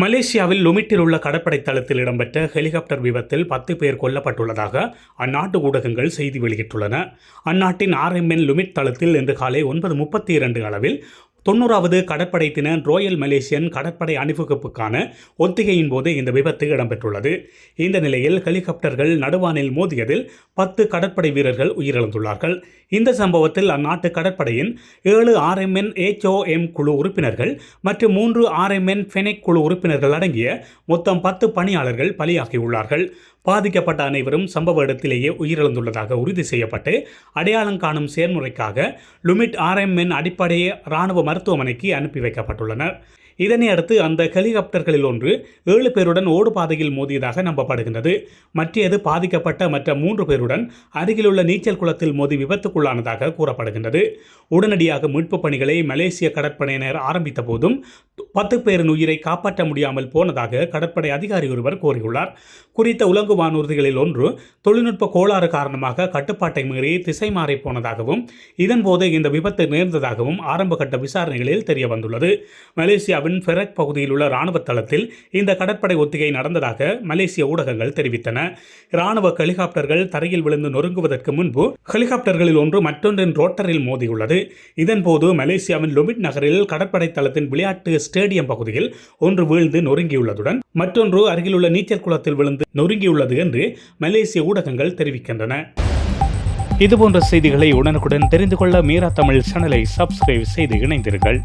மலேசியாவில் லுமிட்டில் உள்ள கடற்படை தளத்தில் இடம்பெற்ற ஹெலிகாப்டர் விபத்தில் பத்து பேர் கொல்லப்பட்டுள்ளதாக அந்நாட்டு ஊடகங்கள் செய்தி வெளியிட்டுள்ளன. அந்நாட்டின் ஆர்எம்என் லுமிட் தளத்தில் இன்று காலை ஒன்பது முப்பத்தி இரண்டு அளவில் தொண்ணூறாவது கடற்படை தின ரோயல் மலேசியன் கடற்படை அணிவகுப்புக்கான ஒத்திகையின் போது இந்த விபத்து இடம்பெற்றுள்ளது. இந்த நிலையில் ஹெலிகாப்டர்கள் நடுவானில் மோதியதில் பத்து கடற்படை வீரர்கள் உயிரிழந்துள்ளார்கள். இந்த சம்பவத்தில் அந்நாட்டு கடற்படையின் ஏழு ஆர்எம்என் ஏச்ஓஎம் குழு உறுப்பினர்கள் மற்றும் மூன்று ஆர்எம்என் ஃபெனெக் குழு உறுப்பினர்கள் அடங்கிய மொத்தம் பத்து பணியாளர்கள் பலியாகியுள்ளார்கள். பாதிக்கப்பட்ட அனைவரும் சம்பவ இடத்திலேயே உயிரிழந்துள்ளதாக உறுதி செய்யப்பட்டு அடையாளம் காணும் செயல்முறைக்காக லுமிட் ஆர்எம்என் அடிப்படை இராணுவ மருத்துவமனைக்கு அனுப்பி வைக்கப்பட்டுள்ளனர். இதனை அடுத்து அந்த ஹெலிகாப்டர்களில் ஒன்று ஏழு பேருடன் ஓடுபாதையில் மோதியதாக நம்பப்படுகின்றது. மற்றது பாதிக்கப்பட்ட மற்ற மூன்று பேருடன் அருகிலுள்ள நீச்சல் குளத்தில் மோதி விபத்துக்குள்ளானதாக கூறப்படுகின்றது. உடனடியாக மீட்புப் பணிகளை மலேசிய கடற்படையினர் ஆரம்பித்த போதும் பத்து பேரின் உயிரை காப்பாற்ற முடியாமல் போனதாக கடற்படை அதிகாரி ஒருவர் கூறியுள்ளார். குறித்த உலங்கு வானூர்திகளில் ஒன்று தொழில்நுட்ப கோளாறு காரணமாக கட்டுப்பாட்டை மீறி திசை மாறி போனதாகவும் இதன்போது இந்த விபத்து நேர்ந்ததாகவும் ஆரம்பகட்ட விசாரணைகளில் தெரிய வந்துள்ளது மலேசியாவின் ஃபெரக் பகுதியில் உள்ள ராணுவ தளத்தில் இந்த கடற்படை ஒத்திகை நடந்ததாக மலேசிய ஊடகங்கள் தெரிவித்தன. ராணுவ ஹெலிகாப்டர்கள் தரையில் விழுந்து நொறுங்குவதற்கு முன்பு ஹெலிகாப்டர்களில் ஒன்று மற்றொன்றின் ரோட்டரில் மோதியுள்ளது. இதன்போது மலேசியாவின் லுமிட் நகரில் கடற்படை தளத்தின் விளையாட்டு ஸ்டேடியம் பகுதியில் ஒன்று வீழ்ந்து நொறுங்கியுள்ளதுடன் மற்றொன்று அருகிலுள்ள நீச்சல் குளத்தில் விழுந்து நொறுங்கியுள்ளது என்று மலேசிய ஊடகங்கள் தெரிவிக்கின்றன. இதுபோன்ற செய்திகளை உடனுக்குடன் தெரிந்து கொள்ள மீரா தமிழ் சேனலை சப்ஸ்கிரைப் செய்து இணைந்தீர்கள்